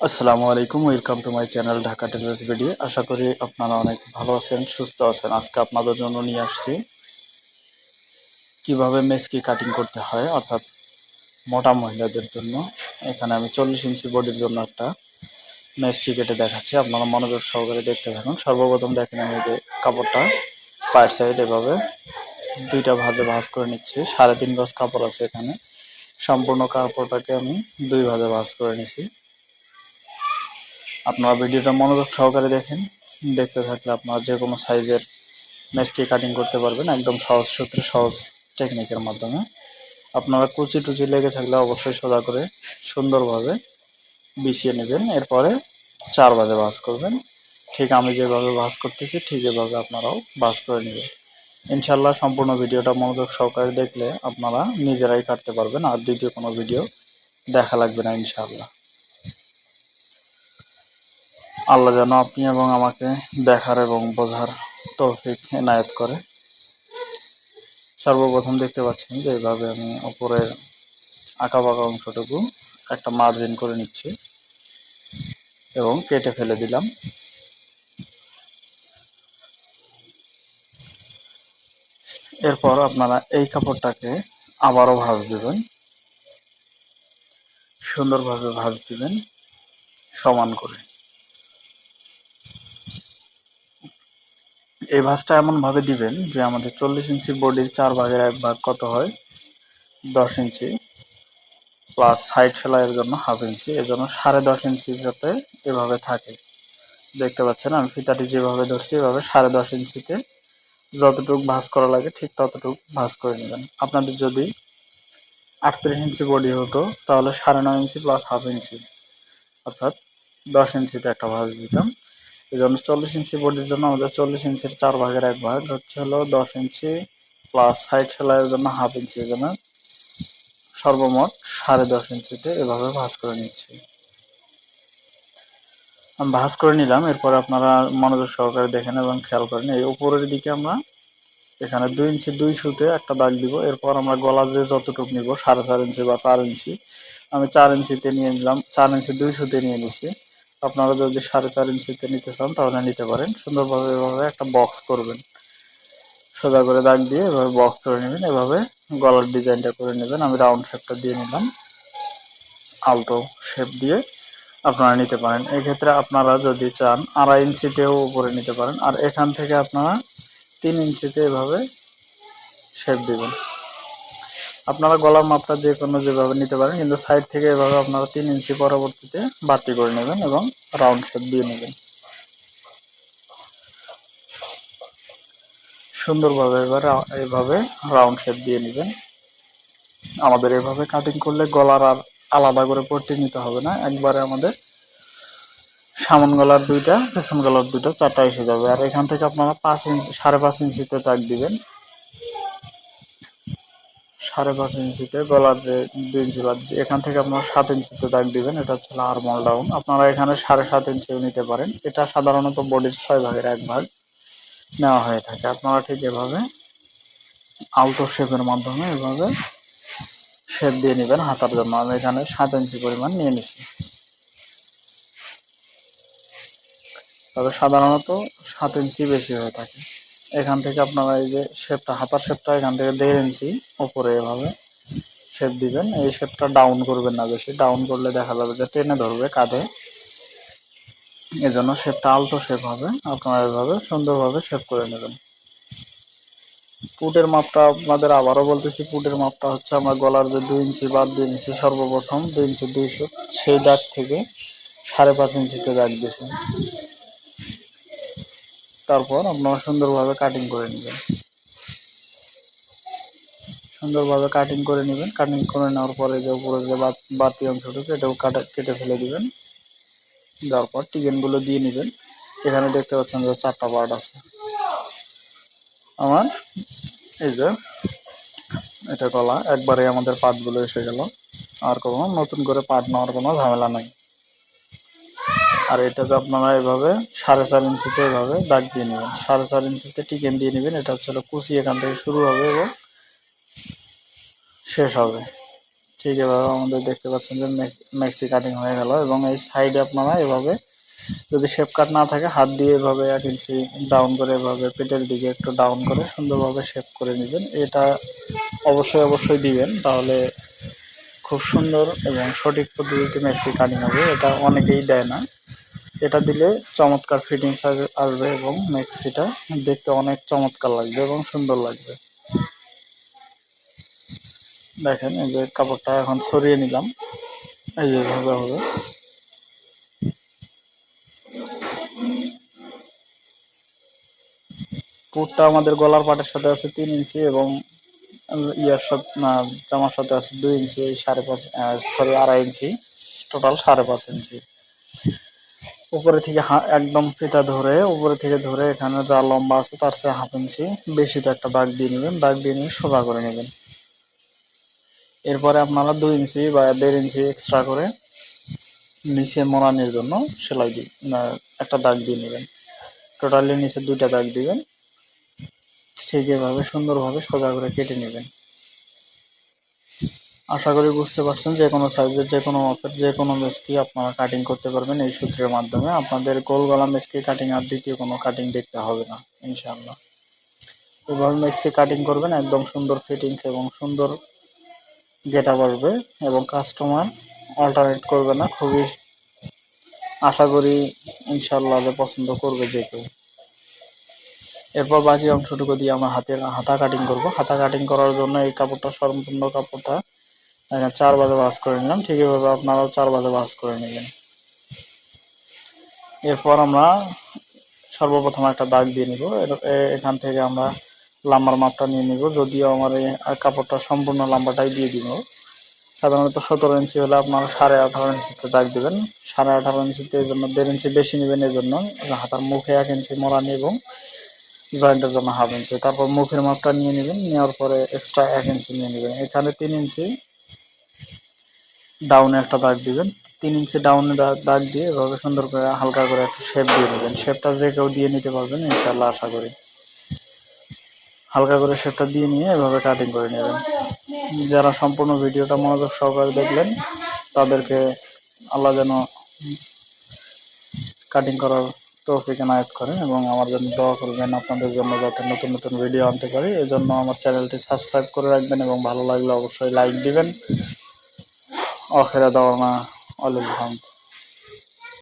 আসসালামু আলাইকুম welcome to my channel Dhaka television video আশা করি আপনারা অনেক ভালো আছেন, সুস্থ আছেন। আজকে আপনাদের জন্য নিয়ে আসছি কীভাবে মেসকি কাটিং করতে হয়, অর্থাৎ মোটা মহিলাদের জন্য। এখানে আমি চল্লিশ ইঞ্চি বডির জন্য একটা মেসকি কেটে দেখাচ্ছি। আপনারা মনোযোগ সহকারে দেখতে থাকুন। সর্বপ্রথম দেখেন আমি যে কাপড়টা পায়ের সাইড এভাবে দুইটা ভাজে ভাজ করে নিচ্ছি। সাড়ে তিন গজ কাপড় আছে এখানে। সম্পূর্ণ কাপড়টাকে আমি দুই ভাজে ভাজ করে নিছি। আপনারা ভিডিওটা মনোযোগ সহকারে দেখেন। দেখতে থাকলে আপনারা যে কোনো সাইজের মেসকে কাটিং করতে পারবেন, একদম সহজ সূত্রে, সহজ টেকনিকের মাধ্যমে। আপনারা কুচি টুচি লেগে থাকলে অবশ্যই সোজা করে সুন্দরভাবে বিছিয়ে নেবেন। এরপরে চার বাজে ভাঁজ করবেন। ঠিক আমি যেভাবে ভাঁজ করতেছি, ঠিক এভাবে আপনারাও ভাঁজ করে নেবেন। ইনশাল্লাহ সম্পূর্ণ ভিডিওটা মনোযোগ সহকারে দেখলে আপনারা নিজেরাই কাটতে পারবেন, আর দ্বিতীয় কোনো ভিডিও দেখা লাগবে না ইনশাল্লাহ আল্লাহ যেন আপনি এবং আমাকে দেখার এবং বোঝার তৌফিক এনায়েত করে। সর্বপ্রথম দেখতে পাচ্ছেন যে এইভাবে আমি ওপরের আঁকা বাঁকা অংশটুকু একটা মার্জিন করে নিচ্ছি এবং কেটে ফেলে দিলাম। এরপর আপনারা এই কাপড়টাকে আবারও ভাজ দেবেন। সুন্দরভাবে ভাজ দিবেন সমান করে। এই ভাঁজটা এমনভাবে দিবেন যে আমাদের চল্লিশ ইঞ্চি বডির চার ভাগের এক ভাগ কত হয়? দশ ইঞ্চি প্লাস সাইড সেলাইয়ের জন্য হাফ ইঞ্চি। এর জন্য সাড়ে দশ ইঞ্চি যাতে এভাবে থাকে। দেখতে পাচ্ছেন, আমি ফিতাটি যেভাবে ধরছি, এভাবে সাড়ে দশ ইঞ্চিতে যতটুকু ভাঁজ করা লাগে ঠিক ততটুকু ভাঁজ করে নেবেন। আপনাদের যদি আটত্রিশ ইঞ্চি বডি হতো, তাহলে সাড়ে নয় ইঞ্চি প্লাস হাফ ইঞ্চি। অর্থাৎ দশ ইঞ্চিতে একটা ভাঁজ দিতাম। এই জন্য চল্লিশ ইঞ্চি বডির জন্য আমাদের চল্লিশ ইঞ্চির চার ভাগের এক ভাগ, হচ্ছে হলো দশ ইঞ্চি প্লাস সাইড সেলাইয়ের জন্য হাফ ইঞ্চি এই জন্য। সর্বমোট সাড়ে দশ ইঞ্চিতে এভাবে ভাঁজ করে নিচ্ছি। আমি ভাঁজ করে নিলাম, এরপর আপনারা মনোযোগ সহকারে দেখেন এবং খেয়াল করেন, এই উপরের দিকে আমরা এখানে দুই ইঞ্চি দুই সুতে একটা দাগ দিব, এরপর আমরা গলা যে যতটুকু নিব, সাড়ে চার ইঞ্চি বা চার ইঞ্চি, আমি চার ইঞ্চিতে নিয়ে নিলাম, চার ইঞ্চি দুই সুতে নিয়ে নিছি। আপনারা যদি সাড়ে চার ইঞ্চিতে নিতে চান, তাহলে নিতে পারেন। সুন্দরভাবে এভাবে একটা বক্স করবেন। সোজা করে দাগ দিয়ে এভাবে বক্স করে নেবেন। এভাবে গলার ডিজাইনটা করে নেবেন। আমি রাউন্ড শেপটা দিয়ে নিলাম। আলতো শেপ দিয়ে আপনারা নিতে পারেন। এক্ষেত্রে আপনারা যদি চান, আড়াই ইঞ্চিতেও উপরে নিতে পারেন। আর এখান থেকে আপনারা তিন ইঞ্চিতে এভাবে শেপ দিবেন। আপনারা গলার মাপটা যে কোনো যেভাবে নিতে পারেন, কিন্তু সাইড থেকে এভাবে আপনারা তিন ইঞ্চি পরবর্তীতে বাড়তি করে নেবেন এবং রাউন্ড শেপ দিয়ে নেবেন। সুন্দরভাবে এবার এইভাবে রাউন্ড শেপ দিয়ে নেবেন। আমাদের এভাবে কাটিং করলে গলার আর আলাদা করে পট্টি নিতে হবে না। একবারে আমাদের সামন গলার দুইটা, পেছন গলার দুইটা চারটা এসে যাবে। আর এখান থেকে আপনারা পাঁচ ইঞ্চি, সাড়ে পাঁচ ইঞ্চিতে তাক দিবেন। সাড়ে পাঁচ ইঞ্চিতে, গলার যে দুই ইঞ্চি বাদ এখান থেকে আপনারা সাত ইঞ্চিতে দাগ দিবেন, এটা হচ্ছে আরমল ডাউন আপনারা এখানে সাড়ে সাত ইঞ্চিও নিতে পারেন। এটা সাধারণত বডির ছয় ভাগের এক ভাগ নেওয়া হয়ে থাকে। আপনারা ঠিক এভাবে আলতো শেপের মাধ্যমে এভাবে শেপ দিয়ে নেবেন হাতার জন্য। আমি এখানে সাত ইঞ্চি পরিমাণ নিয়ে নিছি। তবে সাধারণত সাত ইঞ্চি বেশি হয়ে থাকে। এখান থেকে আপনারা এই যে শেপটা, হাতার শেপটা এখান থেকে দেড় ইঞ্চি ওপরে এভাবে শেপ দিবেন। এই শেপটা ডাউন করবেন না বেশি। ডাউন করলে দেখা যাবে যে টেনে ধরবে কাঁধে। এজন্য শেপটা আলতো শেপ হবে। আপনারা এভাবে সুন্দরভাবে শেপ করে নেবেন। পুটের মাপটা আপনাদের আবারও বলতেছি, পুটের মাপটা হচ্ছে আমরা গলার যে দুই ইঞ্চি বা দুই ইঞ্চি সর্বপ্রথম, দুই ইঞ্চি দুইশো, সেই দাগ থেকে সাড়ে পাঁচ ইঞ্চিতে দাগ দিয়েছি। তারপর আপনারা সুন্দরভাবে কাটিং করে নেবেন। সুন্দরভাবে কাটিং করে নেবেন। কাটিং করে নেওয়ার পরে যে উপরে যে বাড়তি অংশটুকু এটাও কাটা, কেটে ফেলে দিবেন। দেওয়ার পর টিকেনগুলো দিয়ে নেবেন। এখানে দেখতে পাচ্ছেন যে চারটা পার্ট আছে। আমার এই যে এটা কলা একবারে আমাদের পাটগুলো এসে গেল। আর কোনো নতুন করে পাট নেওয়ার কোনো ঝামেলা নাই। আর এটাকে আপনারা এভাবে সাড়ে চার ইঞ্চিতে এভাবে দাগ দিয়ে নেবেন। সাড়ে চার ইঞ্চিতে টিকেন দিয়ে নেবেন। এটা হচ্ছে কুচি, এখান থেকে শুরু হবে এবং শেষ হবে। ঠিক এভাবে আমাদের দেখতে পাচ্ছেন যে ম্যাক্সি কাটিং হয়ে গেল এবং এই সাইডে আপনারা এভাবে যদি শেপ কাট না থাকে, হাত দিয়ে এভাবে এক ইঞ্চি ডাউন করে এভাবে পেটের দিকে একটু ডাউন করে সুন্দরভাবে শেপ করে নেবেন। এটা অবশ্যই অবশ্যই দিবেন। তাহলে খুব সুন্দর এবং সঠিক পদ্ধতিতে মেক্সি কাটিং হবে। এটা অনেকেই দেয় না। এটা দিলে চমৎকার ফিটিংস আসবে এবং মেক্সিটা দেখতে অনেক চমৎকার লাগবে এবং সুন্দর লাগবে। দেখেন, এই যে কাপড়টা এখন ছড়িয়ে নিলাম। এই যে ভাবে হবে। পুরটা আমাদের গলার পাটের সাথে আছে তিন ইঞ্চি এবং ইয়ার সাথে জামার সাথে আছে দুই ইঞ্চি সাড়ে পাঁচ সরি আড়াই ইঞ্চি টোটাল সাড়ে পাঁচ ইঞ্চি। উপরে থেকে একদম ফিতা ধরে উপরে থেকে ধরে এখানে যা লম্বা আছে তার চেয়ে হাফ ইঞ্চি বেশিতে একটা দাগ দিয়ে নেবেন, দাগ দিয়ে নিয়ে সোজা করে নেবেন। এরপরে আপনারা দুই ইঞ্চি বা দেড় ইঞ্চি এক্সট্রা করে নিচে মোড়ানোর জন্য সেলাই দিয়ে একটা দাগ দিয়ে নেবেন। টোটালি নিচে দুইটা দাগ দিবেন। ঠিক এভাবে সুন্দরভাবে সোজা করে কেটে নেবেন। আশা করি বুঝতে পারছেন, যে কোনো সাইজের যে কোনো মাপের, যে কোনো মেসকি আপনারা কাটিং করতে পারবেন এই সূত্রের মাধ্যমে। আপনাদের গোল গলা মেসকি কাটিং আর দ্বিতীয় কোনো কাটিং দেখতে হবে না, ইনশাআল্লাহ। এভাবে মেক্সি কাটিং করবেন, একদম সুন্দর ফিটিংস এবং সুন্দর গেট আপ আসবে এবং কাস্টমার অল্টারনেট করবে না, খুবই আশা করি ইনশাল্লাহ পছন্দ করবে যে কেউ। এরপর বাকি অংশটুকু দিয়ে আমরা হাতের, হাতা কাটিং করব। হাতা কাটিং করার জন্য এই কাপড়টা সম্পূর্ণ কাপড়টা চার বাজে ভাজ করে নিলাম। ঠিক এভাবে আপনারাও চার বাজে ভাজ করে নেবেন এরপর আমরা সর্বপ্রথম একটা দাগ দিয়ে নিব। এখান থেকে আমরা লাম্বার মাপটা নিয়ে নিব। যদিও আমার এই কাপড়টা সম্পূর্ণ লাম্বাটাই দিয়ে দিব। সাধারণত সতেরো ইঞ্চি হলে আপনারা সাড়ে আঠারো ইঞ্চিতে দাগ দেবেন। সাড়ে আঠারো ইঞ্চিতে এই জন্য দেড় ইঞ্চি বেশি নেবেন এই জন্য হাতার মুখে এক ইঞ্চি মোড়ানি এবং জয়েন্টের জন্য হাফ ইঞ্চি। তারপর মুখের মাপটা নিয়ে নেবেন। নেওয়ার পরে এক্সট্রা এক ইঞ্চি নিয়ে নেবেন। এখানে তিন ইঞ্চি ডাউনে একটা দাগ দিবেন। তিন ইঞ্চি ডাউনে দাগ দিয়ে এভাবে সুন্দর করে হালকা করে একটা শেপ দিয়ে নেবেন শেপটা যে কেউ দিয়ে নিতে পারবেন ইনশাল্লাহ আশা করি। হালকা করে শেপটা দিয়ে নিয়ে এভাবে কাটিং করে নেবেন। যারা সম্পূর্ণ ভিডিওটা মনোযোগ সহকারে দেখলেন, তাদেরকে আল্লাহ যেন কাটিং করার তৌফিক এনায়ত করেন এবং আমার জন্য দোয়া করবেন আপনাদের জন্য যাতে নতুন নতুন ভিডিও আনতে পারি। এজন্য আমার চ্যানেলটি সাবস্ক্রাইব করে রাখবেন এবং ভালো লাগলে অবশ্যই লাইক দিবেন। অখেরা দেওয়া না অলিল